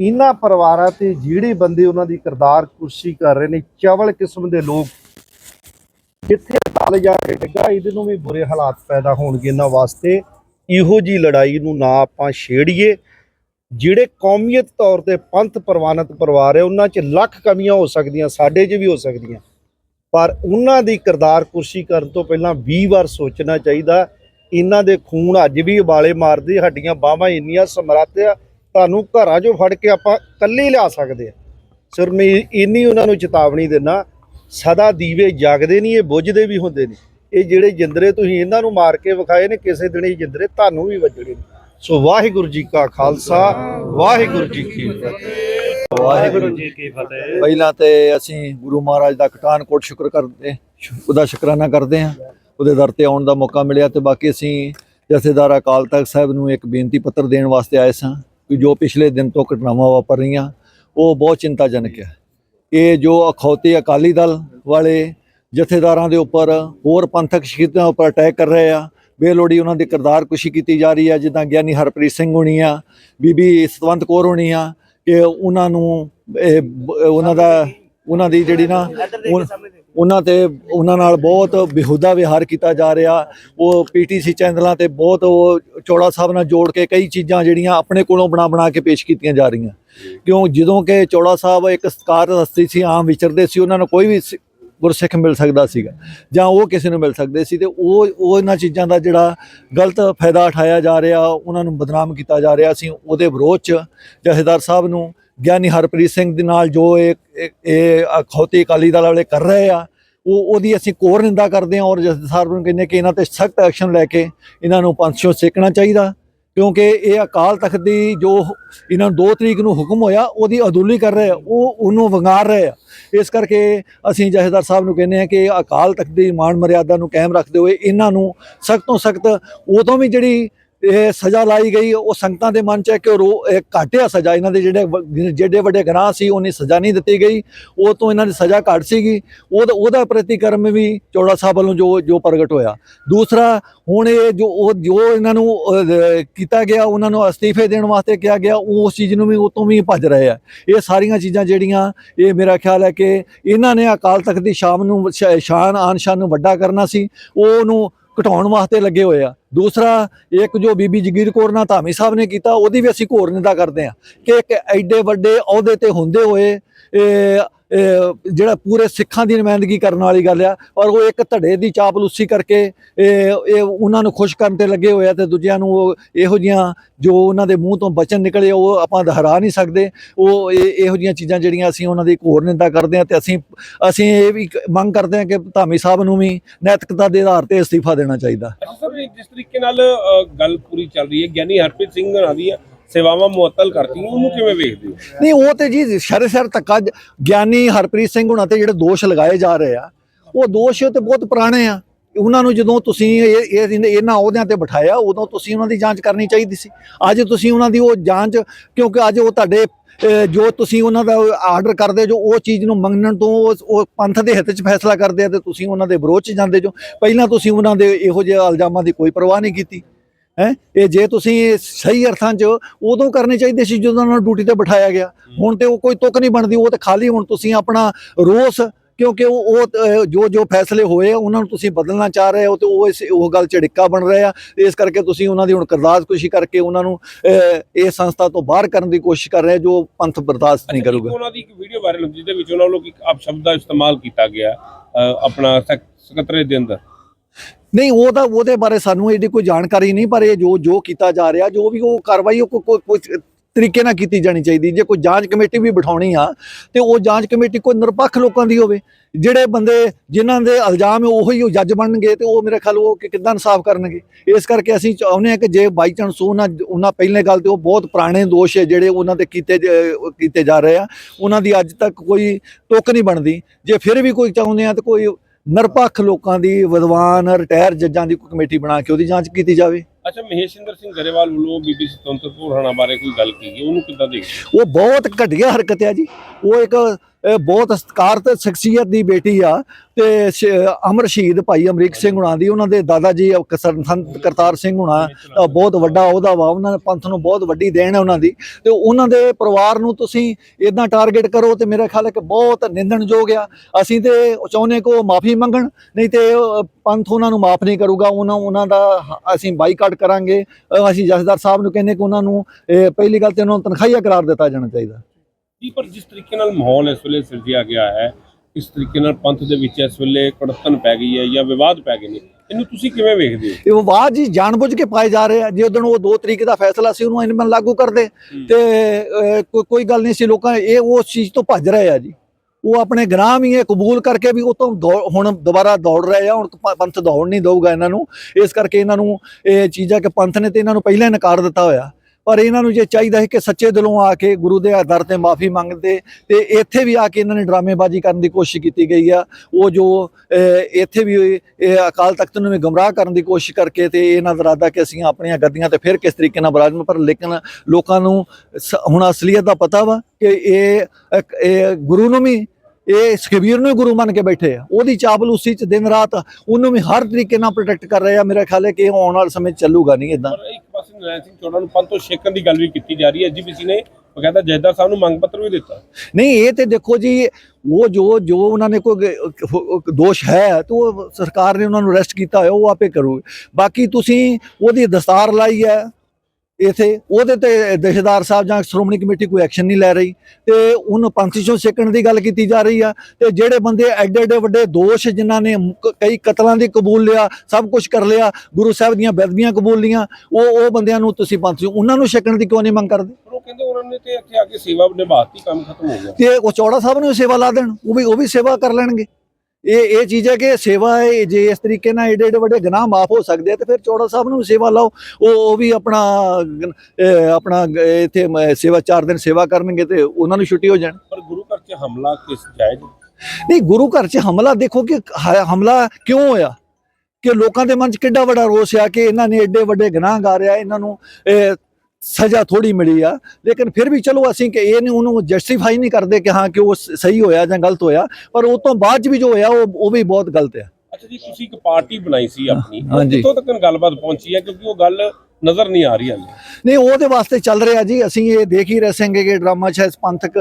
ਇਹਨਾਂ ਪਰਿਵਾਰਾਂ ਤੇ ਜਿਹੜੇ ਬੰਦੇ ਉਹਨਾਂ ਦੀ ਕਿਰਦਾਰ ਕੁਰਸੀ ਕਰ ਰਹੇ ਨੇ, ਚਵਲ ਕਿਸਮ ਦੇ ਲੋਕ। ਜਿੱਥੇ ਦਲ ਜਾ ਕੇ ਡਿੱਗਾ, ਇਹਦੇ ਨੂੰ ਵੀ ਬੁਰੇ ਹਾਲਾਤ ਪੈਦਾ ਹੋਣਗੇ ਇਹਨਾਂ ਵਾਸਤੇ। ਇਹੋ ਜੀ ਲੜਾਈ ਨੂੰ ਨਾ ਆਪਾਂ ਛੇੜੀਏ, ਜਿਹੜੇ ਕੌਮੀਅਤ ਤੌਰ ਤੇ ਪੰਥ ਪ੍ਰਵਾਨਿਤ ਪਰਿਵਾਰ ਹੈ, ਉਹਨਾਂ 'ਚ ਲੱਖ ਕਮੀਆਂ ਹੋ ਸਕਦੀਆਂ, ਸਾਡੇ 'ਚ ਵੀ ਹੋ ਸਕਦੀਆਂ। ਪਰ ਉਹਨਾਂ ਦੀ ਕਿਰਦਾਰ ਕੁਰਸੀ ਕਰਨ ਤੋਂ ਪਹਿਲਾਂ 20 ਵਾਰ ਸੋਚਣਾ ਚਾਹੀਦਾ, ਇਹਨਾਂ ਦੇ ਖੂਨ ਅੱਜ ਵੀ ਉਬਾਲੇ ਮਾਰਦੇ, ਹੱਡੀਆਂ ਬਾਹਾਂ ਇੰਨੀਆਂ ਸਮਰੱਥ ਆ, ਤੁਹਾਨੂੰ ਘਰਾਂ 'ਚੋਂ ਫੜ ਕੇ ਆਪਾਂ ਇਕੱਲੇ ਲਿਆ ਸਕਦੇ ਆ। ਸਿਰ ਮੈਂ ਇੰਨੀ ਉਹਨਾਂ ਨੂੰ ਚੇਤਾਵਨੀ ਦਿੰਦਾ, ਸਦਾ ਦੀਵੇ ਜਾਗਦੇ ਨਹੀਂ, ਇਹ ਬੁੱਝਦੇ ਵੀ ਹੁੰਦੇ ਨੇ। ਇਹ ਜਿਹੜੇ ਜਿੰਦਰੇ ਤੁਸੀਂ ਇਹਨਾਂ ਨੂੰ ਮਾਰ ਕੇ ਵਿਖਾਏ ਨੇ ਕਿਸੇ ਦਿਨ ਇਹ ਜਿੰਦਰੇ ਤੁਹਾਨੂੰ ਵੀ ਵੱਜਣੇ ਨੇ। ਸੋ ਵਾਹਿਗੁਰੂ ਜੀ ਕਾ ਖਾਲਸਾ ਵਾਹਿਗੁਰੂ ਜੀ ਕੀ ਫਤਿਹ। ਵਾਹਿਗੁਰੂ ਜੀ ਕੀ ਫਤਿਹ। ਪਹਿਲਾਂ ਤੇ ਅਸੀਂ ਗੁਰੂ ਮਹਾਰਾਜ ਦਾ ਕਟਾਨਕੋਟ ਸ਼ੁਕਰ ਕਰਦੇ ਉਹਦਾ ਸ਼ੁਕਰਾਨਾ ਕਰਦੇ ਹਾਂ। ਉਹਦੇ ਦਰ ਤੇ ਆਉਣ ਦਾ ਮੌਕਾ ਮਿਲਿਆ ਤੇ ਬਾਕੀ ਅਸੀਂ ਜਥੇਦਾਰ ਅਕਾਲ ਤਖਤ ਸਾਹਿਬ ਨੂੰ ਇੱਕ ਬੇਨਤੀ ਪੱਤਰ ਦੇਣ ਵਾਸਤੇ ਆਏ ਸਾਂ ਕਿ ਜੋ ਪਿਛਲੇ ਦਿਨ ਤੋਂ ਘਟਨਾਵਾਂ ਵਾਪਰ ਰਹੀਆਂ ਉਹ ਬਹੁਤ ਚਿੰਤਾਜਨਕ ਹੈ। ਇਹ ਜੋ ਅਖੌਤੀ ਅਕਾਲੀ ਦਲ ਵਾਲੇ ਜਥੇਦਾਰਾਂ ਦੇ ਉੱਪਰ, ਹੋਰ ਪੰਥਕ ਸ਼ਹੀਦਾਂ ਉੱਪਰ ਅਟੈਕ ਕਰ ਰਹੇ ਆ। ਬੇਲੋੜੀ ਉਹਨਾਂ ਦੀ ਕਿਰਦਾਰ ਕੁਸ਼ੀ ਕੀਤੀ ਜਾ ਰਹੀ ਹੈ ਜਿੱਦਾਂ ਗਿਆਨੀ ਹਰਪ੍ਰੀਤ ਸਿੰਘ ਹੋਣੀ ਆ, ਬੀਬੀ ਸਤਵੰਤ ਕੌਰ ਹੋਣੀ ਆ, ਕਿ ਉਹਨਾਂ ਨੂੰ ਉਹਨਾਂ ਦਾ, ਉਹਨਾਂ ਦੀ ਜਿਹੜੀ ਨਾ ਉਹ- ਉਹਨਾਂ ਤੇ ਉਹਨਾਂ ਨਾਲ ਬਹੁਤ ਬਿਹੁਦਾ ਵਿਹਾਰ ਕੀਤਾ ਜਾ ਰਿਹਾ। ਉਹ ਪੀਟੀਸੀ ਚੈਨਲਾਂ ਤੇ ਬਹੁਤ ਉਹ ਚੌੜਾ ਸਾਹਿਬ ਨਾਲ ਜੋੜ ਕੇ ਕਈ ਚੀਜ਼ਾਂ ਜਿਹੜੀਆਂ ਆਪਣੇ ਕੋਲੋਂ ਬਣਾ ਬਣਾ ਕੇ ਪੇਸ਼ ਕੀਤੀਆਂ ਜਾ ਰਹੀਆਂ। ਕਿਉਂ? ਜਦੋਂ ਕਿ ਚੌੜਾ ਸਾਹਿਬ ਇੱਕ ਸਤਿਕਾਰ ਹਸਤੀ ਸੀ, ਆਮ ਵਿਚਰਦੇ ਸੀ, ਉਹਨਾਂ ਨੂੰ ਕੋਈ ਵੀ ਸਿ- ਗੁਰਸਿੱਖ ਮਿਲ ਸਕਦਾ ਸੀਗਾ ਜਾਂ ਉਹ ਕਿਸੇ ਨੂੰ ਮਿਲ ਸਕਦੇ ਸੀ ਤੇ ਉਹ ਉਹ ਇਹਨਾਂ ਚੀਜ਼ਾਂ ਦਾ ਜਿਹੜਾ ਗਲਤ ਫਾਇਦਾ ਉਠਾਇਆ ਜਾ ਰਿਹਾ, ਉਹਨਾਂ ਨੂੰ ਬਦਨਾਮ ਕੀਤਾ ਜਾ ਰਿਹਾ ਸੀ, ਉਹਦੇ ਵਿਰੋਧ ਚ ਜਥੇਦਾਰ ਸਾਹਿਬ ਨੂੰ ਗਿਆਨੀ ਹਰਪ੍ਰੀਤ ਸਿੰਘ ਦੇ ਨਾਲ ਜੋ ਇਹ, ਇਹ- ਇਹ ਅਖੌਤੀ ਅਕਾਲੀ ਦਲ ਵਾਲੇ ਕਰ ਰਹੇ ਆ, ਉਹ, ਉਹਦੀ ਅਸੀਂ ਕੋਰ ਨਿੰਦਾ ਕਰਦੇ ਹਾਂ ਔਰ ਜਥੇਦਾਰ ਸਾਹਿਬ ਨੂੰ ਕਹਿੰਦੇ ਕਿ ਇਹਨਾਂ ਤੇ ਸਖਤ ਐਕਸ਼ਨ ਲੈ ਕੇ ਇਹਨਾਂ ਨੂੰ ਪੰਥੋਂ ਸੇਕਣਾ ਚਾਹੀਦਾ। ਕਿਉਂਕਿ ਇਹ ਅਕਾਲ ਤਖਤ ਦੀ ਜੋ ਇਹਨਾਂ ਨੂੰ 2 ਤਰੀਕ ਨੂੰ ਹੁਕਮ ਹੋਇਆ, ਉਹਦੀ ਅਦੂਲੀ ਕਰ ਰਹੇ ਆ, ਉਹ ਉਹਨੂੰ ਵੰਗਾਰ ਰਹੇ ਆ। ਇਸ ਕਰਕੇ ਅਸੀਂ ਜਥੇਦਾਰ ਸਾਹਿਬ ਨੂੰ ਕਹਿੰਦੇ ਆ ਕਿ ਅਕਾਲ ਤਖਤ ਦੀ ਮਾਣ ਮਰਿਆਦਾ ਨੂੰ ਕਾਇਮ ਰੱਖਦੇ ਹੋਏ ਇਹਨਾਂ ਨੂੰ ਸਖਤ ਤੋਂ ਸਖਤ ਉਦੋਂ ਵੀ ਜਿਹੜੀ ਇਹ ਸਜ਼ਾ ਲਾਈ ਗਈ। ਉਹ ਸੰਗਤਾਂ ਦੇ ਮਨ ਚ ਹੈ ਕਿ ਉਹ ਰੋ- ਇਹ ਘਾਟਿਆ ਸਜ਼ਾ। ਇਹਨਾਂ ਦੇ ਜਿਹੜੇ ਜਿਹੜੇ ਵੱਡੇ ਗੁਨਾਹ ਸੀ, ਉਹਨੇ ਸਜ਼ਾ ਨਹੀਂ ਦਿੱਤੀ ਗਈ। ਉਹ ਤੋਂ ਇਹਨਾਂ ਦੀ ਸਜ਼ਾ ਘੱਟ ਸੀਗੀ। ਉਹਦਾ ਉਹਦਾ ਪ੍ਰਤੀਕਰਮ ਵੀ ਚੌੜਾ ਸਾਹਿਬ ਵੱਲੋਂ ਜੋ ਜੋ ਪ੍ਰਗਟ ਹੋਇਆ। ਦੂਸਰਾ, ਹੁਣ ਇਹ ਜੋ, ਉਹ, ਜੋ ਇਹਨਾਂ ਨੂੰ ਕੀਤਾ ਗਿਆ, ਉਹਨਾਂ ਨੂੰ ਅਸਤੀਫੇ ਦੇਣ ਵਾਸਤੇ ਕਿਹਾ ਗਿਆ, ਉਹ ਉਸ ਚੀਜ਼ ਨੂੰ ਵੀ, ਉਹ ਤੋਂ ਵੀ ਭੱਜ ਰਹੇ ਆ। ਇਹ ਸਾਰੀਆਂ ਚੀਜ਼ਾਂ ਜਿਹੜੀਆਂ, ਇਹ ਮੇਰਾ ਖਿਆਲ ਹੈ ਕਿ ਇਹਨਾਂ ਨੇ ਅਕਾਲ ਤਖਤ ਦੀ ਸ਼ਾਮ ਨੂੰ ਸ਼ਾਨ ਆਨ ਸ਼ਾਨ ਨੂੰ ਵੱਡਾ ਕਰਨਾ ਸੀ। ਉਹ ਉਹਨੂੰ ਘਟਾਉਣ ਵਾਸਤੇ ਲੱਗੇ ਹੋਏ ਆ। ਦੂਸਰਾ, ਇੱਕ ਜੋ ਬੀਬੀ ਜਗੀਰ ਕੌਰ ਨਾਲ ਧਾਮੀ ਸਾਹਿਬ ਨੇ ਕੀਤਾ, ਉਹਦੀ ਵੀ ਅਸੀਂ ਘੋਰ ਨਿੰਦਾ ਕਰਦੇ ਆ ਕਿ ਇੱਕ ਐਡੇ ਵੱਡੇ ਅਹੁਦੇ ਤੇ ਹੁੰਦੇ ਹੋਏ, ਇਹ ਜਿਹੜਾ ਪੂਰੇ ਸਿੱਖਾਂ ਦੀ ਨੁਮਾਇੰਦਗੀ ਕਰਨ ਵਾਲੀ ਗੱਲ ਆ ਔਰ ਉਹ ਇੱਕ ਧੜੇ ਦੀ ਚਾਪਲੂਸੀ ਕਰਕੇ, ਇਹ ਉਹਨਾਂ ਨੂੰ ਖੁਸ਼ ਕਰਨ ਤੇ ਲੱਗੇ ਹੋਏ ਆ ਤੇ ਦੂਜਿਆਂ ਨੂੰ ਉਹ ਇਹੋ ਜੀਆਂ ਜੋ ਉਹਨਾਂ ਦੇ ਮੂੰਹ ਤੋਂ ਬਚਨ ਨਿਕਲੇ ਉਹ ਆਪਾਂ ਦੁਹਰਾ ਨਹੀਂ ਸਕਦੇ। ਉਹ ਇਹ, ਇਹੋ ਜੀਆਂ ਚੀਜ਼ਾਂ ਜਿਹੜੀਆਂ ਅਸੀਂ ਉਹਨਾਂ ਦੀ ਘੋਰ ਨਿੰਦਾ ਕਰਦੇ ਆ ਤੇ ਅਸੀਂ ਅਸੀਂ ਇਹ ਵੀ ਮੰਗ ਕਰਦੇ ਆ ਕਿ ਧਾਮੀ ਸਾਹਿਬ ਨੂੰ ਵੀ ਨੈਤਿਕਤਾ ਦੇ ਆਧਾਰ ਤੇ ਅਸਤੀਫਾ ਦੇਣਾ ਚਾਹੀਦਾ। ਸਰ ਜਿਸ ਤਰੀਕੇ ਨਾਲ ਗੱਲ ਪੂਰੀ ਚੱਲ ਰਹੀ ਹੈ, ਗਿਆਨੀ ਹਰਪ੍ਰੀਤ ਸਿੰਘ ਹੋਰਾਂ ਦੀਆਂ ਸੇਵਾਵਾਂ ਮੁਅੱਤਲ ਕਰਤੀਆਂ, ਉਹਨੂੰ ਕਿਵੇਂ ਵੇਖਦੇ ਹੋ? ਨਹੀਂ, ਉਹ ਤੇ ਜੀ ਸ਼ਰ ਸ਼ਰ ਧੱਕਾ, ਗਿਆਨੀ ਹਰਪ੍ਰੀਤ ਸਿੰਘ ਹੁਣਾਂ ਤੇ ਜਿਹੜੇ ਦੋਸ਼ ਲਗਾਏ ਜਾ ਰਹੇ ਆ, ਉਹ ਦੋਸ਼ ਤੇ ਬਹੁਤ ਪੁਰਾਣੇ ਆ। ਉਹਨਾਂ ਨੂੰ ਜਦੋਂ ਤੁਸੀਂ ਇਹ ਇਹਨਾਂ ਅਹੁਦਿਆਂ ਤੇ ਬਿਠਾਇਆ, ਉਦੋਂ ਤੁਸੀਂ ਉਹਨਾਂ ਦੀ ਜਾਂਚ ਕਰਨੀ ਚਾਹੀਦੀ ਸੀ। ਅੱਜ ਤੁਸੀਂ ਉਹਨਾਂ ਦੀ ਉਹ ਜਾਂਚ, ਕਿਉਂਕਿ ਅੱਜ ਉਹ ਤੁਹਾਡੇ ਜੋ ਤੁਸੀਂ ਉਹਨਾਂ ਦਾ ਆਰਡਰ ਕਰਦੇ ਜੋ, ਉਹ ਚੀਜ਼ ਨੂੰ ਮੰਗਣ ਤੋਂ ਉਹ- ਉਹ ਪੰਥ ਦੇ ਹਿੱਤ 'ਚ ਫੈਸਲਾ ਕਰਦੇ ਆ ਤੇ ਤੁਸੀਂ ਉਹਨਾਂ ਦੇ ਵਿਰੋਧ 'ਚ ਜਾਂਦੇ ਜੋ। ਪਹਿਲਾਂ ਤੁਸੀਂ ਉਹਨਾਂ ਦੇ ਇਹੋ ਜਿਹੇ ਇਲਜ਼ਾਮਾਂ ਦੀ ਕੋਈ ਪਰਵਾਹ ਨਹੀਂ ਕੀਤੀ। ਹੈ? ਇਹ ਜੇ ਤੁਸੀਂ ਸਹੀ ਅਰਥਾਂ 'ਚ ਉਦੋਂ ਕਰਨੇ ਚਾਹੀਦੇ ਸੀ ਜਦੋਂ ਉਹਨਾਂ ਨੂੰ ਡਿਊਟੀ ਤੇ ਬਿਠਾਇਆ ਗਿਆ। ਹੁਣ ਤੇ ਉਹ ਕੋਈ ਤੁਕ ਨਹੀਂ ਬਣਦੀ ਉਹ ਤੇ ਖਾਲੀ ਹੁਣ ਤੁਸੀਂ ਆਪਣਾ ਰੋਸ ਕਿਉਂਕਿ ਉਹ ਜੋ ਜੋ ਫੈਸਲੇ ਹੋਏ ਆ ਉਹਨਾਂ ਨੂੰ ਤੁਸੀਂ ਬਦਲਣਾ ਚਾਹ ਰਹੇ ਹੋ ਤੇ ਉਹ ਇਸ ਉਹ ਗੱਲ ਝੜਿੱਕਾ ਬਣ ਰਹੇ ਆ। ਇਸ ਕਰਕੇ ਤੁਸੀਂ ਉਹਨਾਂ ਦੀ ਹੁਣ ਕਰਦਾਸ ਕੁਸ਼ੀ ਕਰਕੇ ਉਹਨਾਂ ਨੂੰ ਇਹ ਸੰਸਥਾ ਤੋਂ ਬਾਹਰ ਕਰਨ ਦੀ ਕੋਸ਼ਿਸ਼ ਕਰ ਰਹੇ ਜੋ ਪੰਥ ਬਰਦਾਸ਼ਤ ਨਹੀਂ ਕਰੂਗਾ। ਉਹਨਾਂ ਦੀ ਇੱਕ ਵੀਡੀਓ ਵਾਇਰਲ ਹੁੰਦੀ ਜਿਹਦੇ ਵਿੱਚ ਉਹਨਾਂ ਵੱਲੋਂ ਇੱਕ ਅਪਸ਼ਬਦ ਦਾ ਇਸਤੇਮਾਲ ਕੀਤਾ ਗਿਆ ਆਪਣਾ ਸੈਕ- ਸਕੱਤਰੇਤ ਦੇ ਅੰਦਰ। ਨਹੀਂ, ਉਹ ਤਾਂ ਉਹਦੇ ਬਾਰੇ ਸਾਨੂੰ ਇਹਦੀ ਕੋਈ ਜਾਣਕਾਰੀ ਨਹੀਂ, ਪਰ ਇਹ ਜੋ ਜੋ ਕੀਤਾ ਜਾ ਰਿਹਾ, ਜੋ ਵੀ ਉਹ ਕਾਰਵਾਈ ਉਹ ਕੋਈ- ਤਰੀਕੇ ਨਾਲ ਕੀਤੀ ਜਾਣੀ ਚਾਹੀਦੀ। ਜੇ ਕੋਈ ਜਾਂਚ ਕਮੇਟੀ ਵੀ ਬਿਠਾਉਣੀ ਆ, ਤੇ ਉਹ ਜਾਂਚ ਕਮੇਟੀ ਕੋਈ ਨਿਰਪੱਖ ਲੋਕਾਂ ਦੀ ਹੋਵੇ, ਜਿਹੜੇ ਬੰਦੇ, ਜਿਨ੍ਹਾਂ ਦੇ ਇਲਜ਼ਾਮ ਹੈ ਉਹੀ ਉਹ ਜੱਜ ਬਣਨਗੇ ਤੇ ਉਹ ਮੇਰੇ ਖਿਆਲ ਉਹ ਕਿ ਕਿੱਦਾਂ ਇਨਸਾਫ ਕਰਨਗੇ। ਇਸ ਕਰਕੇ ਅਸੀਂ ਚਾਹੁੰਦੇ ਹਾਂ ਕਿ ਜੇ ਬਾਈ ਚਾਂਸ ਉਹਨਾਂ ਉਹਨਾਂ ਪਹਿਲੇ ਗੱਲ ਤੇ ਉਹ ਬਹੁਤ ਪੁਰਾਣੇ ਦੋਸ਼ ਹੈ ਜਿਹੜੇ ਉਹਨਾਂ ਤੇ ਕੀਤੇ ਜ- ਕੀਤੇ ਜਾ ਰਹੇ ਆ, ਉਹਨਾਂ ਦੀ ਅੱਜ ਤੱਕ ਕੋਈ ਟੁੱਕ ਨਹੀਂ ਬਣਦੀ। ਜੇ ਫਿਰ ਵੀ ਕੋਈ ਚਾਹੁੰਦੇ ਆ ਤਾਂ ਕੋਈ ਨਿਰਪੱਖ ਲੋਕਾਂ ਦੀ ਵਿਦਵਾਨ ਰਿਟਾਇਰ ਜੱਜਾਂ ਦੀ ਕੋਈ ਕਮੇਟੀ ਬਣਾ ਕੇ ਉਹਦੀ ਜਾਂਚ ਕੀਤੀ ਜਾਵੇ ਅੱਛਾ ਮਹੇਸ਼ਿੰਦਰ ਸਿੰਘ ਗਰੇਵਾਲ ਵੱਲੋਂ ਬੀਬੀ ਸੁਤੰਤਰ ਹੋਰਾਂ ਬਾਰੇ ਕੋਈ ਗੱਲ ਕੀਤੀ ਉਹਨੂੰ ਕਿੱਦਾਂ ਦੇਖਦੇ ਹੋ? ਉਹ ਬਹੁਤ ਘਟੀਆ ਹਰਕਤ ਹੈ ਜੀ ਉਹ ਇੱਕ ਬਹੁਤ ਬਹੁਤ ਸਤਿਕਾਰਤ ਸ਼ਖਸੀਅਤ ਦੀ ਬੇਟੀ ਆ ਤੇ ਸ਼- ਅਮਰ ਸ਼ਹੀਦ ਭਾਈ ਅਮਰੀਕ ਸਿੰਘ ਹੁਣਾਂ ਦੀ, ਉਹਨਾਂ ਦੇ ਦਾਦਾ ਜੀ ਸੰਤ ਕਰਤਾਰ ਸਿੰਘ ਹੁਣਾਂ ਬਹੁਤ ਵੱਡਾ ਅਹੁਦਾ ਵਾ, ਉਹਨਾਂ ਨੇ ਪੰਥ ਨੂੰ ਬਹੁਤ ਵੱਡੀ ਦੇਣ ਹੈ ਉਹਨਾਂ ਦੀ ਤੇ ਉਹਨਾਂ ਦੇ ਪਰਿਵਾਰ ਨੂੰ ਤੁਸੀਂ ਇਦਾਂ ਟਾਰਗੇਟ ਕਰੋ ਤੇ ਮੇਰੇ ਖਿਆਲ ਇੱਕ ਬਹੁਤ ਨਿੰਦਣਯੋਗ ਆ। ਅਸੀਂ ਤੇ ਚਾਹੁੰਦੇ ਕੋ ਮਾਫੀ ਮੰਗਣ, ਨਹੀਂ ਤੇ ਪੰਥ ਉਹਨਾਂ ਨੂੰ ਮਾਫ ਨਹੀਂ ਕਰੂਗਾ, ਉਹਨਾਂ ਉਹਨਾਂ ਦਾ ਅਸੀਂ ਬਾਈਕਾਟ ਕਰਾਂਗੇ। ਅਸੀਂ ਜਥੇਦਾਰ ਸਾਹਿਬ ਨੂੰ ਕਹਿੰਦੇ ਕਿ ਉਹਨਾਂ ਨੂੰ ਪਹਿਲੀ ਗੱਲ ਤੇ ਉਹਨਾਂ ਨੂੰ ਤਨਖਾਹੀਆ ਕਰਾਰ ਦਿੱਤਾ ਜਾਣਾ ਚਾਹੀਦਾ। ਜੀ ਪਰ ਜਿਸ ਤਰੀਕੇ ਨਾਲ ਮਾਹੌਲ ਇਸ ਵੇਲੇ ਸਿਰਜਿਆ ਗਿਆ ਹੈ ਇਸ ਤਰੀਕੇ ਨਾਲ ਪੰਥ ਦੇ ਵਿੱਚ ਇਸ ਵੇਲੇ ਕੜਤਨ ਪੈ ਗਈ ਹੈ ਜਾਂ ਵਿਵਾਦ ਪੈ ਗਏ ਨੇ ਇਹਨੂੰ ਤੁਸੀਂ ਕਿਵੇਂ ਵੇਖਦੇ ਹੋ? ਇਹ ਆਵਾਜ਼ ਹੀ ਜਾਣਬੁੱਝ ਕੇ ਪਾਏ ਜਾ ਰਹੇ ਆ। ਜੇ ਉਦੋਂ ਉਹ 2 ਤਰੀਕ ਦਾ ਫੈਸਲਾ ਸੀ ਉਹਨੂੰ ਇਹਨਾਂ ਲਾਗੂ ਕਰਦੇ। ਤੇ ਕੋਈ ਗੱਲ ਨਹੀਂ ਸੀ ਲੋਕਾਂ ਇਹ ਉਸ ਚੀਜ਼ ਤੋਂ ਭੱਜ ਰਹੇ ਆ ਜੀ। ਉਹ ਆਪਣੇ ਗੁਨਾਹ ਹੀ ਇਹ ਕਬੂਲ ਕਰਕੇ ਵੀ ਉਹ ਤੋਂ ਹੁਣ ਦੁਬਾਰਾ ਦੌੜ ਰਹੇ ਆ ਹੁਣ ਪੰਥ ਦੌੜ ਨਹੀਂ ਦਊਗਾ ਇਹਨਾਂ ਨੂੰ। ਇਸ ਕਰਕੇ ਇਹਨਾਂ ਨੂੰ ਇਹ ਚੀਜ਼ਾਂ ਕਿ ਪੰਥ ਨੇ ਤੇ ਇਹਨਾਂ ਨੂੰ ਪਹਿਲਾਂ ਨਕਾਰ ਦਿੱਤਾ ਹੋਇਆ। ਪਰ ਇਹਨਾਂ ਨੂੰ ਜੇ ਚਾਹੀਦਾ ਹੈ ਕਿ ਸੱਚੇ ਦਿਲੋਂ ਆ ਕੇ ਗੁਰੂ ਦੇ ਦਰ ਤੇ ਮਾਫੀ ਮੰਗਦੇ ਤੇ ਇੱਥੇ ਵੀ ਆ ਕੇ ਇਹਨਾਂ ਨੇ ਡਰਾਮੇਬਾਜ਼ੀ ਕਰਨ ਦੀ ਕੋਸ਼ਿਸ਼ ਕੀਤੀ ਗਈ ਆ। ਉਹ ਜੋ ਇੱਥੇ ਵੀ ਇਹ ਅਕਾਲ ਤਖਤ ਨੂੰ ਵੀ ਗਮਰਾਹ ਕਰਨ ਦੀ ਕੋਸ਼ਿਸ਼ ਕਰਕੇ ਤੇ ਇਹਨਾਂ ਦਾ ਇਰਾਦਾ ਕਿ ਅਸੀਂ ਆਪਣੀਆਂ ਗੱਦੀਆਂ ਤੇ ਫਿਰ ਕਿਸ ਤਰੀਕੇ ਨਾਲ ਬਰਾਜਮ ਪਰ ਲੇਕਿਨ ਲੋਕਾਂ ਨੂੰ ਸ- ਹੁਣ ਅਸਲੀਅਤ ਦਾ ਪਤਾ ਵਾ ਕਿ ਇਹ ਗੁਰੂ ਨੂੰ ਵੀ ਇਹ ਸਕਬੀਰ ਨੂੰ ਗੁਰੂ ਮੰਨ ਕੇ ਬੈਠੇ ਆ। ਉਹਦੀ ਚਾਪਲੂਸੀ ਚ ਦਿਨ ਰਾਤ ਉਹਨੂੰ ਵੀ ਹਰ ਤਰੀਕੇ ਨਾਲ ਪ੍ਰੋਟੈਕਟ ਕਰ ਰਹੇ ਆ। ਮੇਰਾ ਖਿਆਲ ਹੈ ਕਿ ਇਹ ਆਉਣ ਵਾਲੇ ਸਮੇਂ ਚੱਲੂਗਾ ਨਹੀਂ ਇਦਾਂ ਇੱਕ ਪਾਸੇ ਨਰੈਣ ਸਿੰਘ ਚੋੜਾ ਨੂੰ ਪੰਥ ਤੋਂ ਛੇਕਣ ਦੀ ਗੱਲ ਵੀ ਕੀਤੀ ਜਾ ਰਹੀ ਹੈ। ਐਜੀਪੀਸੀ ਨੇ ਬਕਾਇਦਾ ਜੈਦਾ ਸਾਹਿਬ ਨੂੰ ਮੰਗ ਪੱਤਰ ਵੀ ਦਿੱਤਾ। ਨਹੀਂ ਇਹ ਤੇ ਦੇਖੋ ਜੀ ਉਹ ਜੋ ਜੋ ਉਹਨਾਂ ਨੇ ਕੋਈ ਦੋਸ਼ ਹੈ ਤੇ ਉਹ ਸਰਕਾਰ ਨੇ ਉਹਨਾਂ ਨੂੰ ਅਰੈਸਟ ਕੀਤਾ ਹੋਇਆ ਉਹ ਆਪੇ ਕਰੂਗੇ। ਬਾਕੀ ਤੁਸੀਂ ਉਹਦੀ ਦਸਤਾਰ ਲਾਈ ਹੈ ਇਥੇ ਉਹਦੇ ਤੇ ਦਹਿਸ਼ਤਦਾਰ ਸਾਹਿਬ ਜਾਂ ਸ਼੍ਰੋਮਣੀ ਕਮੇਟੀ ਕੋਈ ਐਕਸ਼ਨ ਨਹੀਂ ਲੈ ਰਹੀ। ਤੇ ਉਹਨੂੰ ਪੰਥੀ ਚੋਂ ਸਿੱਕਣ ਦੀ ਗੱਲ ਕੀਤੀ ਜਾ ਰਹੀ ਆ ਤੇ ਜਿਹੜੇ ਬੰਦੇ ਐਡੇ ਐਡੇ ਵੱਡੇ ਦੋਸ਼ ਜਿਨ੍ਹਾਂ ਨੇ ਕਈ ਕਤਲਾਂ ਦੀ ਕਬੂਲ ਲਿਆ ਸਭ ਕੁਝ ਕਰ ਲਿਆ ਗੁਰੂ ਸਾਹਿਬ ਦੀਆਂ ਬੇਦਬੀਆਂ ਕਬੂਲ ਲੀਆਂ ਉਹ ਉਹ ਬੰਦਿਆਂ ਨੂੰ ਤੁਸੀਂ ਪੰਥ ਉਹਨਾਂ ਨੂੰ ਸਿੱਕਣ ਦੀ ਕਿਉਂ ਨਹੀਂ ਮੰਗ ਕਰਦੇ? ਉਹ ਕਹਿੰਦੇ ਉਹਨਾਂ ਨੇ ਤੇ ਇੱਥੇ ਆ ਕੇ ਸੇਵਾ ਨਿਭਾਤੀ ਕੰਮ ਖਤਮ ਹੋ ਗਿਆ। ਤੇ ਉਹ ਚੌੜਾ ਸਾਹਿਬ ਨੂੰ ਸੇਵਾ ਲਾ ਦੇਣ ਉਹ ਵੀ ਉਹ ਵੀ ਸੇਵਾ ਕਰ ਲੈਣਗੇ। ਇਹ ਇਹ ਚੀਜ਼ ਹੈ ਕਿ ਸੇਵਾ ਹੈ ਜੇ ਇਸ ਤਰੀਕੇ ਨਾਲ ਏਡੇ ਏਡੇ ਵੱਡੇ ਗੁਨਾਹ ਮਾਫ ਹੋ ਸਕਦੇ ਆ ਤੇ ਫਿਰ ਚੌੜਾ ਸਾਹਿਬ ਨੂੰ ਸੇਵਾ ਲਾਓ। ਉਹ ਉਹ ਵੀ ਆਪਣਾ ਆਪਣਾ ਇੱਥੇ ਸੇਵਾ ਚਾਰ ਦਿਨ ਸੇਵਾ ਕਰਨਗੇ ਤੇ ਉਹਨਾਂ ਨੂੰ ਛੁੱਟੀ ਹੋ ਜਾਣ। ਪਰ ਗੁਰੂ ਘਰ 'ਚ ਹਮਲਾ ਕਿਸ ਜਾਇਜ਼? ਨਹੀਂ ਗੁਰੂ ਘਰ 'ਚ ਹਮਲਾ ਦੇਖੋ ਕਿ ਹਮਲਾ ਕਿਉਂ ਹੋਇਆ? ਕਿ ਲੋਕਾਂ ਦੇ ਮਨ 'ਚ ਕਿੱਡਾ ਵੱਡਾ ਰੋਸ ਆ ਕਿ ਇਹਨਾਂ ਨੇ ਏਡੇ ਵੱਡੇ ਗੁਨਾਹਗਾਰ ਆ ਇਹਨਾਂ ਨੂੰ ਸਜ਼ਾ ਥੋੜੀ ਮਿਲੀ ਆ ਲੇਕਿਨ ਫਿਰ ਵੀ ਚਲੋ ਅਸੀਂ ਕਿ ਇਹ ਨਹੀਂ ਉਹਨੂੰ ਜਸਟੀਫਾਈ ਨਹੀਂ ਕਰਦੇ ਕਿ ਹਾਂ ਕਿ ਉਹ ਸਹੀ ਹੋਇਆ ਜਾਂ ਗਲਤ ਹੋਇਆ ਪਰ ਉਹ ਤੋਂ ਬਾਅਦ ਵੀ ਜੋ ਹੋਇਆ ਉਹ ਉਹ ਵੀ ਬਹੁਤ ਗਲਤ ਆ। ਅੱਛਾ ਜੀ ਤੁਸੀਂ ਇੱਕ ਪਾਰਟੀ ਬਣਾਈ ਸੀ ਆਪਣੀ। ਕਿੱਥੋਂ ਤੱਕ ਗੱਲਬਾਤ ਪਹੁੰਚੀ ਹੈ? ਕਿਉਂਕਿ ਉਹ ਗੱਲ ਨਜ਼ਰ ਨਹੀਂ ਆ ਰਹੀ ਹਾਲੇ। ਨਹੀਂ ਉਹਦੇ ਵਾਸਤੇ ਚੱਲ ਰਿਹਾ ਜੀ ਅਸੀਂ ਇਹ ਦੇਖ ਹੀ ਰਹੇ ਸੰਗੇ ਕਿ ਡਰਾਮਾ ਚ ਪੰਥਕ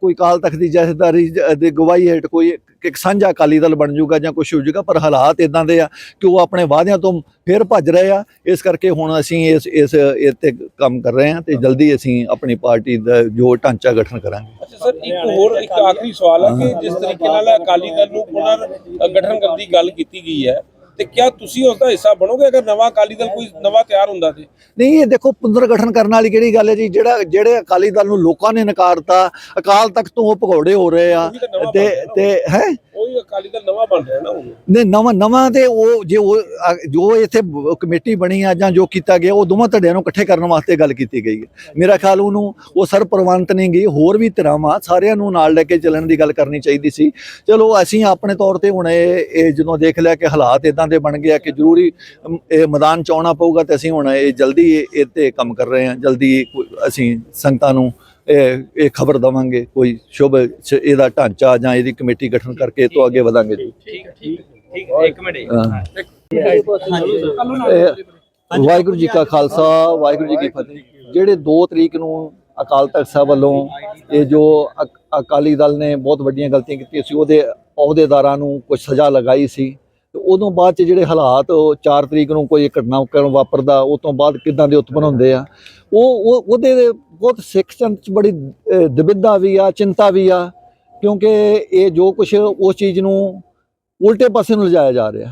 ਕੋਈ ਕਾਲ ਤਖਤ ਦੀ ਜਥੇਦਾਰੀ ਦੀ ਗਵਾਹੀ ਹੇਠ ਕੋਈ ਇੱਕ- ਸਾਂਝਾ ਅਕਾਲੀ ਦਲ ਬਣ ਜਾਊਗਾ ਜਾਂ ਕੁਝ ਹੋ ਜਾਊਗਾ, ਪਰ ਹਾਲਾਤ ਇਦਾਂ ਦੇ ਆ ਕਿ ਉਹ ਆਪਣੇ ਵਾਅਦਿਆਂ ਤੋਂ ਫਿਰ ਭੱਜ ਰਹੇ ਆ। ਇਸ ਕਰਕੇ ਹੁਣ ਅਸੀਂ ਇਸ ਇਸ ਇਸ ਤੇ ਕੰਮ ਕਰ ਰਹੇ ਹਾਂ ਤੇ ਜਲਦੀ ਅਸੀਂ ਆਪਣੀ ਪਾਰਟੀ ਦਾ ਜੋ ਢਾਂਚਾ ਗਠਨ ਕਰਾਂਗੇ। ਅੱਛਾ ਸਰ, ਇੱਕ ਹੋਰ ਇੱਕ ਆਖਰੀ ਸਵਾਲ ਹੈ ਕਿ ਜਿਸ ਤਰੀਕੇ ਨਾਲ ਅਕਾਲੀ ਦਲ ਨੂੰ ਪੁਨਰ ਗਠਨ ਕਰਨ ਦੀ ਗੱਲ ਕੀਤੀ ਗਈ ਹੈ ਤੇ ਕਿਆ ਤੁਸੀਂ ਉਸ ਦਾ ਹਿੱਸਾ ਬਣੋਗੇ ਅਗਰ ਨਵਾਂ ਅਕਾਲੀ ਦਲ ਕੋਈ ਨਵਾਂ ਤਿਆਰ ਹੁੰਦਾ ਤੇ? ਨਹੀਂ ਇਹ ਦੇਖੋ ਪੁਨਰ ਗਠਨ ਕਰਨ ਵਾਲੀ ਕਿਹੜੀ ਗੱਲ ਹੈ ਜੀ? ਜਿਹੜਾ ਜਿਹੜੇ ਅਕਾਲੀ ਦਲ ਨੂੰ ਲੋਕਾਂ ਨੇ ਨਕਾਰਤਾ ਅਕਾਲ ਤਖਤ ਤੋਂ ਉਹ ਭਗੌੜੇ ਹੋ ਰਹੇ ਆ ਤਾਂ ਤੇ ਹੈ? ਉਹੀ ਅਕਾਲੀ ਦਲ ਨਵਾਂ ਬਣ ਰਿਹਾ ਨਾ ਹੁਣ। ਨੇ ਨਵਾਂ ਨਵਾਂ ਤੇ ਉਹ ਜੇ ਉਹ ਜੋ ਇੱਥੇ ਕਮੇਟੀ ਬਣੀ ਆ ਜਾਂ ਜੋ ਕੀਤਾ ਗਿਆ ਉਹ ਦੋਵਾਂ ਧੜਿਆਂ ਨੂੰ ਇਕੱਠੇ ਕਰਨ ਵਾਸਤੇ ਗੱਲ ਕੀਤੀ ਗਈ ਹੈ। ਮੇਰਾ ਖਿਆਲ ਉਹਨੂੰ ਉਹ ਸਰਪ੍ਰਵੰਤ ਨਹੀਂ ਗਈ ਹੋਰ ਵੀ ਧਿਰਾਵਾਂ ਸਾਰਿਆਂ ਨੂੰ ਨਾਲ ਲੈ ਕੇ ਚੱਲਣ ਦੀ ਗੱਲ ਕਰਨੀ ਚਾਹੀਦੀ ਸੀ। ਚਲੋ ਅਸੀਂ ਆਪਣੇ ਤੌਰ ਤੇ ਹੁਣ ਇਹ ਜਦੋਂ ਦੇਖ ਲਿਆ ਕਿ ਹਾਲਾਤ ਇਦਾਂ ਦੇ ਬਣ ਗਏ ਆ ਕਿ ਜ਼ਰੂਰੀ ਇਹ ਮੈਦਾਨ ਚ ਆਉਣਾ ਪਊਗਾ ਤੇ ਅਸੀਂ ਹੁਣ ਇਹ ਜਲਦੀ ਇਹ ਤੇ ਕੰਮ ਕਰ ਰਹੇ ਹਾਂ। ਜਲਦੀ ਅਸੀਂ ਸੰਗਤਾਂ ਨੂੰ ਇਹ ਇਹ ਖਬਰ ਦਵਾਂਗੇ ਕੋਈ ਸ਼ੁਭ ਇਹਦਾ ਢਾਂਚਾ ਜਾਂ ਇਹਦੀ ਕਮੇਟੀ ਗਠਨ ਕਰਕੇ ਤੋਂ ਅੱਗੇ ਵਧਾਂਗੇ। ਠੀਕ ਠੀਕ ਠੀਕ ਇੱਕ ਮਿੰਟ ਹਾਂ। ਇਹ ਵਾਹਿਗੁਰੂ ਜੀ ਕਾ ਖਾਲਸਾ ਵਾਹਿਗੁਰੂ ਜੀ ਕੀ ਫਤਿਹ। ਜਿਹੜੇ 2 ਤਰੀਕ ਨੂੰ ਅਕਾਲ ਤਖਤ ਸਾਹਿਬ ਵੱਲੋਂ ਇਹ ਜੋ ਅਕ- ਅਕਾਲੀ ਦਲ ਨੇ ਬਹੁਤ ਵੱਡੀਆਂ ਗਲਤੀਆਂ ਕੀਤੀਆਂ ਸੀ ਉਹਦੇ ਅਹੁਦੇਦਾਰਾਂ ਨੂੰ ਕੁਝ ਸਜ਼ਾ ਲਗਾਈ ਸੀ। ਤੇ ਉਦੋਂ ਬਾਅਦ ਚ ਜਿਹੜੇ ਹਾਲਾਤ ਉਹ 4 ਤਰੀਕ ਨੂੰ ਕੋਈ ਘਟਨਾਕ੍ਰਮ ਵਾਪਰਦਾ ਉਹ ਤੋਂ ਬਾਅਦ ਕਿਦਾਂ ਦੇ ਉਤਪਨ ਹੁੰਦੇ ਆ? ਉਹ ਉਹ ਉਹਦੇ ਬਹੁਤ ਸਿੱਖ ਸੰਤ ਚ ਬੜੀ ਅਹ, ਦੁਬਿਧਾ ਵੀ ਆ ਚਿੰਤਾ ਵੀ ਆ ਕਿਉਂਕਿ ਇਹ ਜੋ ਕੁਝ ਉਸ ਚੀਜ਼ ਨੂੰ ਉਲਟੇ ਪਾਸੇ ਨੂੰ ਲਿਜਾਇਆ ਜਾ ਰਿਹਾ।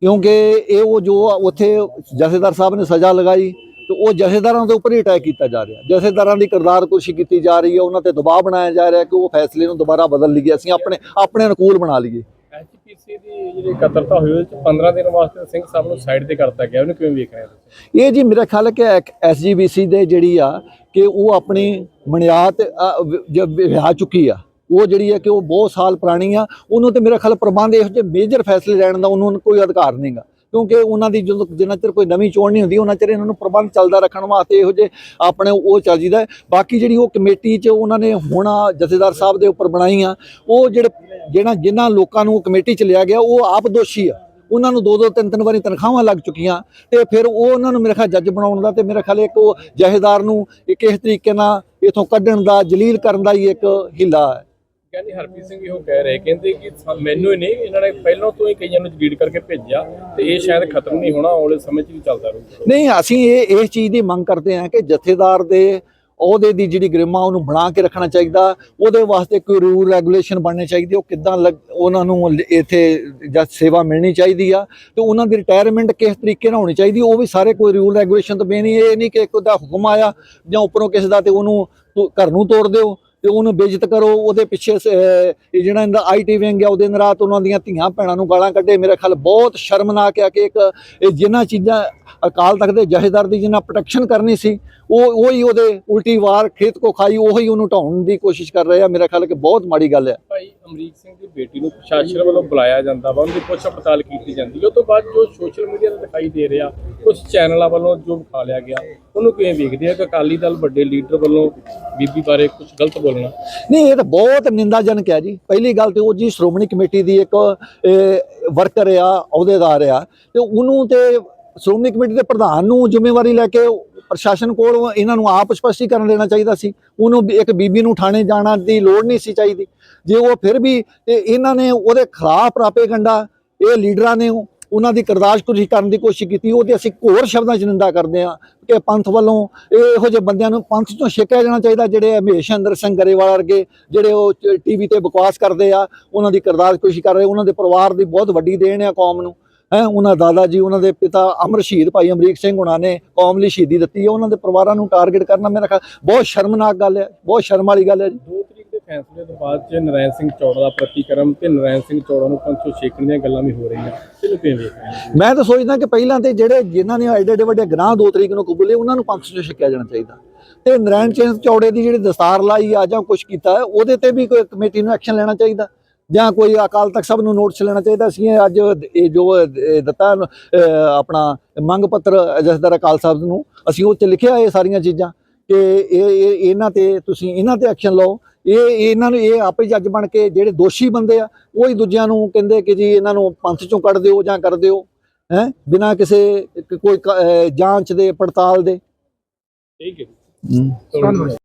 ਕਿਉਂਕਿ ਇਹ ਉਹ ਜੋ ਉੱਥੇ ਜਥੇਦਾਰ ਸਾਹਿਬ ਨੇ ਸਜ਼ਾ ਲਗਾਈ ਤੇ ਉਹ ਜਥੇਦਾਰਾਂ ਦੇ ਉੱਪਰ ਹੀ ਅਟੈਕ ਕੀਤਾ ਜਾ ਰਿਹਾ। ਜਥੇਦਾਰਾਂ ਦੀ ਕਿਰਦਾਰ ਕੁਸ਼ੀ ਕੀਤੀ ਜਾ ਰਹੀ ਹੈ ਉਹਨਾਂ ਤੇ ਦਬਾਅ ਬਣਾਇਆ ਜਾ ਰਿਹਾ ਕਿ ਉਹ ਫੈਸਲੇ ਨੂੰ ਦੁਬਾਰਾ ਬਦਲ ਲਈਏ ਅਸੀਂ ਆਪਣੇ ਆਪਣੇ ਅਨੁਕੂਲ ਬਣਾ ਲਈਏ। ਐਚਪੀਸੀ ਦੀ ਜਿਹੜੀ ਕਤਰਤਾ ਹੋਈ ਉਹਦੇ 15 ਦਿਨ ਵਾਸਤੇ ਸਿੰਘ ਸਾਹਿਬ ਨੂੰ ਸਾਈਡ ਤੇ ਕਰਤਾ ਗਿਆ। ਉਹਨੂੰ ਕਿਵੇਂ ਵੇਖ ਰਹੇ ਹੋ ਇਹ ਜੀ ਮੇਰਾ ਖਿਆਲ ਹੈ ਕਿ ਐਸਜੀਬੀਸੀ ਦੇ ਜਿਹੜੀ ਆ ਕਿ ਉਹ ਆਪਣੀ ਮਨਿਆਤ ਵਿਆਹ ਚੁੱਕੀ ਆ। ਉਹ ਜਿਹੜੀ ਹੈ ਕਿ ਉਹ ਬਹੁਤ ਸਾਲ ਪੁਰਾਣੀ ਆ। ਉਹਨੂੰ ਤੇ ਮੇਰਾ ਖਿਆਲ ਪ੍ਰਬੰਧ ਇਹੋ ਜਿਹੇ ਮੇਜਰ ਫੈਸਲੇ ਲੈਣ ਦਾ ਉਹਨੂੰ ਕੋਈ ਅਧਿਕਾਰ ਨਹੀਂਗਾ। ਕਿਉਂਕਿ ਉਹਨਾਂ ਦੀ ਜਦੋਂ ਜਿੰਨਾ ਚਿਰ ਕੋਈ ਨਵੀਂ ਚੋਣ ਨਹੀਂ ਹੁੰਦੀ, ਉਹਨਾਂ ਚਿਰ ਇਹਨਾਂ ਨੂੰ ਪ੍ਰਬੰਧ ਚੱਲਦਾ ਰੱਖਣ ਵਾਸਤੇ ਇਹੋ ਜਿਹੇ ਆਪਣੇ ਉਹ ਚੱਲ ਜੀਦਾ ਬਾਕੀ ਜਿਹੜੀ ਉਹ ਕਮੇਟੀ 'ਚ ਉਹਨਾਂ ਨੇ ਹੁਣ ਜਥੇਦਾਰ ਸਾਹਿਬ ਦੇ ਉੱਪਰ ਬਣਾਈ ਆ ਉਹ ਜਿਹੜੇ ਜਿਹੜਾ ਜਿਨ੍ਹਾਂ ਲੋਕਾਂ ਨੂੰ ਉਹ ਕਮੇਟੀ 'ਚ ਲਿਆ ਗਿਆ, ਉਹ ਆਪ ਦੋਸ਼ੀ ਆ। ਉਹਨਾਂ ਨੂੰ ਦੋ ਦੋ ਤਿੰਨ ਤਿੰਨ ਵਾਰੀ ਤਨਖਾਹਾਂ ਲੱਗ ਚੁੱਕੀਆਂ ਤੇ ਫਿਰ ਉਹ ਉਹਨਾਂ ਨੂੰ ਮੇਰੇ ਖਿਆਲ ਜੱਜ ਬਣਾਉਣ ਦਾ ਤੇ ਮੇਰੇ ਖਿਆਲ ਇੱਕ ਉਹ ਜਹੇਦਾਰ ਨੂੰ ਇੱਕ ਇਸ ਤਰੀਕੇ ਨਾਲ ਇਥੋਂ ਕੱਢਣ ਦਾ, ਜਲੀਲ ਕਰਨ ਦਾ ਹੀ ਇੱਕ ਹਿੱਲਾ ਹੈ। ਕਹਿੰਦੇ ਹਰਪ੍ਰੀਤ ਸਿੰਘ ਇਹੋ ਕਹਿ ਰਹੇ, ਕਹਿੰਦੇ ਕਿ ਮੈਨੂੰ ਹੀ ਨਹੀਂ, ਇਹਨਾਂ ਨੇ ਪਹਿਲਾਂ ਤੋਂ ਹੀ ਕਈਆਂ ਨੂੰ ਜਲੀਡ ਕਰਕੇ ਭੇਜਿਆ ਤੇ ਇਹ ਸ਼ਾਇਦ ਖਤਮ ਨਹੀਂ ਹੋਣਾ, ਆਉਣ ਵਾਲੇ ਸਮੇਂ 'ਚ ਵੀ ਚੱਲਦਾ ਰਹੂਗਾ ਨਹੀਂ, ਅਸੀਂ ਇਹ ਇਸ ਚੀਜ਼ ਦੀ ਮੰਗ ਕਰਦੇ ਹਾਂ ਕਿ ਜਥੇਦਾਰ ਦੇ, ਉਹਦੇ ਦੀ ਜਿਹੜੀ ਗਰਿਮਾ, ਉਹਨੂੰ ਬਣਾ ਕੇ ਰੱਖਣਾ ਚਾਹੀਦਾ, ਉਹਦੇ ਵਾਸਤੇ ਕੋਈ ਰੂਲ ਰੈਗੂਲੇਸ਼ਨ ਬਣਨੇ ਚਾਹੀਦੇ, ਉਹ ਕਿੱਦਾਂ ਉਹਨਾਂ ਨੂੰ ਇੱਥੇ ਜਦ ਸੇਵਾ ਮਿਲਣੀ ਚਾਹੀਦੀ ਆ, ਤੇ ਉਹਨਾਂ ਦੀ ਰਿਟਾਇਰਮੈਂਟ ਕਿਸ ਤਰੀਕੇ ਨਾਲ ਹੋਣੀ ਚਾਹੀਦੀ, ਉਹ ਵੀ ਸਾਰੇ ਕੋਈ ਰੂਲ ਰੈਗੂਲੇਸ਼ਨ ਤੋਂ ਬੇਨੀ ਇਹ ਨਹੀਂ ਕਿ ਇੱਕ ਦਾ ਹੁਕਮ ਆਇਆ ਜਾਂ ਉੱਪਰੋਂ ਕਿਸੇ ਦਾ ਤੇ ਉਹਨੂੰ ਘਰ ਨੂੰ ਤੋੜ ਦਿਓ। ਤੇ ਉਹਨੂੰ ਬੇਇੱਜ਼ਤ ਕਰੋ, ਉਹਦੇ ਪਿੱਛੇ ਇਹ ਜਿਹੜਾ ਇਹਦਾ ਆਈਟੀ ਵਿੰਗ ਆ, ਉਹਦੇ ਦਿਨ ਉਹਨਾਂ ਦੀਆਂ ਧੀਆਂ ਭੈਣਾਂ ਨੂੰ ਗਾਲਾਂ ਕੱਢੇ। ਮੇਰੇ ਖਿਆਲ ਬਹੁਤ ਸ਼ਰਮਨਾਕ ਆ ਕਿ ਇੱਕ, ਇਹ ਜਿਨ੍ਹਾਂ ਚੀਜ਼ਾਂ ਅਕਾਲ ਤਖਤ ਦੇ ਜਹੇਦਾਰ ਦੀ ਜਿਨ੍ਹਾਂ ਪ੍ਰੋਟੈਕਸ਼ਨ ਕਰਨੀ ਸੀ, ਉਹ, ਉਹੀ ਉਹਦੇ ਉਲਟੀ ਵਾਰ ਖੇਤ ਕੋ ਖਾਈ, ਉਹੀ ਉਹਨੂੰ ਢਾਉਣ ਦੀ ਕੋਸ਼ਿਸ਼ ਕਰ ਰਹੇ ਆ। ਮੇਰਾ ਖਿਆਲ ਕਿ ਬਹੁਤ ਮਾੜੀ ਗੱਲ ਹੈ ਭਾਈ ਅਮਰੀਕ ਸਿੰਘ ਦੀ ਬੇਟੀ ਨੂੰ ਪ੍ਰਸ਼ਾਸਨ ਵੱਲੋਂ ਬੁਲਾਇਆ ਜਾਂਦਾ ਵਾ, ਉਹਦੀ ਪੁੱਛ ਪੜਤਾਲ ਕੀਤੀ ਜਾਂਦੀ ਹੈ ਤੋਂ ਬਾਅਦ ਜੋ ਸੋਸ਼ਲ ਮੀਡੀਆ ਤੇ ਦਿਖਾਈ ਦੇ ਰਿਹਾ ਕੁਝ ਚੈਨਲਾਂ ਵੱਲੋਂ ਜੋ ਵਿਖਾ ਲਿਆ ਗਿਆ, ਉਹਨੂੰ ਕਿਵੇਂ ਵੇਖਦੇ ਆ ਕਿ ਅਕਾਲੀ ਦਲ ਵੱਡੇ ਲੀਡਰ ਵੱਲੋਂ ਬੀਬੀ ਬਾਰੇ ਕੁਝ ਗਲਤ ਬੋਲਣਾ? ਨਹੀਂ, ਇਹ ਤਾਂ ਬਹੁਤ ਨਿੰਦਾਜਨਕ ਹੈ ਜੀ। ਪਹਿਲੀ ਗੱਲ ਤੇ ਉਹ ਜੀ ਸ਼੍ਰੋਮਣੀ ਕਮੇਟੀ ਦੀ ਇੱਕ ਵਰਕਰ ਆ, ਅਹੁਦੇਦਾਰ ਆ, ਤੇ ਉਹਨੂੰ ਤੇ ਸ਼੍ਰੋਮਣੀ ਕਮੇਟੀ ਦੇ ਪ੍ਰਧਾਨ ਨੂੰ ਜ਼ਿੰਮੇਵਾਰੀ ਲੈ ਕੇ ਪ੍ਰਸ਼ਾਸਨ ਕੋਲ ਇਹਨਾਂ ਨੂੰ ਆਪ ਸਪਸ਼ਟੀਕਰਨ ਦੇਣਾ ਚਾਹੀਦਾ ਸੀ। ਉਹਨੂੰ ਇੱਕ ਬੀਬੀ ਨੂੰ ਥਾਣੇ ਜਾਣਾ ਦੀ ਲੋੜ ਨਹੀਂ ਸੀ ਚਾਹੀਦੀ। ਜੇ ਉਹ ਫਿਰ ਵੀ ਇਹਨਾਂ ਨੇ ਉਹਦੇ ਖਿਲਾਫ ਪ੍ਰਾਪੇਗੰਡਾ ਇਹ ਲੀਡਰਾਂ ਨੇ ਉਹਨਾਂ ਦੀ ਕਰਦਾਸ਼ਕੁਰੀ ਕਰਨ ਦੀ ਕੋਸ਼ਿਸ਼ ਕੀਤੀ ਉਹਦੇ ਅਸੀਂ ਘੋਰ ਸ਼ਬਦਾਂ 'ਚ ਨਿੰਦਾ ਕਰਦੇ ਹਾਂ ਕਿ ਪੰਥ ਵੱਲੋਂ ਇਹ ਇਹੋ ਜਿਹੇ ਬੰਦਿਆਂ ਨੂੰ ਪੰਥ ਤੋਂ ਛੇਕਿਆ ਜਾਣਾ ਚਾਹੀਦਾ, ਜਿਹੜੇ ਹਮੇਸ਼ਾ ਅੰਦਰ ਸਿੰਘ ਗਰੇਵਾਲ ਵਰਗੇ ਜਿਹੜੇ ਉਹ ਟੀਵੀ ਤੇ ਬਕਵਾਸ ਕਰਦੇ ਆ, ਉਹਨਾਂ ਦੀ ਕਰਦਾਸ਼ਕੁਰੀ ਕਰ ਰਹੇ, ਉਹਨਾਂ ਦੇ ਪਰਿਵਾਰ ਦੀ ਬਹੁਤ ਵੱਡੀ ਦੇਣ ਆ ਕੌਮ ਨੂੰ, ਹੈ, ਉਹਨਾਂ ਦਾਦਾ ਜੀ, ਉਹਨਾਂ ਦੇ ਪਿਤਾ ਅਮਰ ਸ਼ਹੀਦ ਭਾਈ ਅਮਰੀਕ ਸਿੰਘ ਹੁਣਾਂ ਨੇ ਕੌਮ ਲਈ ਸ਼ਹੀਦੀ ਦਿੱਤੀ ਹੈ ਉਹਨਾਂ ਦੇ ਪਰਿਵਾਰਾਂ ਨੂੰ ਟਾਰਗੇਟ ਕਰਨਾ, ਮੇਰਾ ਖਿਆਲ ਬਹੁਤ ਸ਼ਰਮਨਾਕ ਗੱਲ ਹੈ, ਬਹੁਤ ਸ਼ਰਮ ਵਾਲੀ ਗੱਲ ਹੈ ਜੀ। ਫੈਸਲੇ ਤੋਂ ਬਾਅਦ ਚ ਨਰਾਇਣ ਸਿੰਘ ਚੌੜਾ ਦਾ ਪ੍ਰਤੀਕਰਮ ਤੇ ਨਰਾਇਣ ਸਿੰਘ ਚੌੜਾ ਨੂੰ 500 ਛੇਕਣ ਦੀਆਂ ਗੱਲਾਂ ਵੀ ਹੋ ਰਹੀਆਂ। ਇਹਨੂੰ ਕਿਵੇਂ ਵੇਖ ਰਹੇ ਮੈਂ ਤਾਂ ਸੋਚਦਾ ਕਿ ਪਹਿਲਾਂ ਤੇ ਜਿਹੜੇ ਜਿਨ੍ਹਾਂ ਨੇ ਐਡੇ ਐਡੇ ਵੱਡੇ ਗ੍ਰਾਹ ਦੋ ਤਰੀਕ ਨੂੰ ਕਬੂਲੇ ਉਹਨਾਂ ਨੂੰ ਪੰਥ ਚੋਂ ਜਾਣਾ ਚਾਹੀਦਾ। ਤੇ ਨਰਾਇਣ ਸਿੰਘ ਚੌੜੇ ਦੀ ਜਿਹੜੀ ਦਸਤਾਰ ਲਾਈ ਆ ਜਾਂ ਕੁਝ ਕੀਤਾ, ਉਹਦੇ ਤੇ ਵੀ ਕੋਈ ਕਮੇਟੀ ਨੂੰ ਐਕਸ਼ਨ ਲੈਣਾ ਚਾਹੀਦਾ? ਜਾਂ ਕੋਈ ਅਕਾਲ ਤਖਤ ਸਭ ਨੂੰ ਨੋਟਿਸ ਲੈਣਾ ਚਾਹੀਦਾ? ਸੀ ਅੱਜ ਇਹ ਜੋ ਦਿੱਤਾ ਆਪਣਾ ਮੰਗ ਪੱਤਰ ਜਸਦਰ ਅਕਾਲ ਸਾਹਿਬ ਨੂੰ, ਅਸੀਂ ਉਹ 'ਚ ਲਿਖਿਆ ਇਹ ਸਾਰੀਆਂ ਚੀਜ਼ਾਂ ਕਿ ਇਹ- ਇਹਨਾਂ ਤੇ ਤੁਸੀਂ ਇਹਨਾਂ ਤੇ ਐਕਸ਼ਨ ਲਓ। ਇਹ ਇਹਨਾਂ ਨੂੰ ਇਹ ਆਪੇ ਜੱਜ ਬਣ ਕੇ ਜਿਹੜੇ ਦੋਸ਼ੀ ਬੰਦੇ ਆ ਉਹ ਹੀ ਦੂਜਿਆਂ ਨੂੰ ਕਹਿੰਦੇ ਕਿ ਜੀ ਇਹਨਾਂ ਨੂੰ ਪੰਥ ਚੋਂ ਕੱਢ ਦਿਓ ਜਾਂ ਕਰ ਦਿਓ ਹੈ? ਬਿਨਾਂ ਕਿਸੇ ਕੋਈ ਜਾਂਚ ਦੇ ਪੜਤਾਲ ਦੇ। ਠੀਕ ਹੈ। ਚਲੋ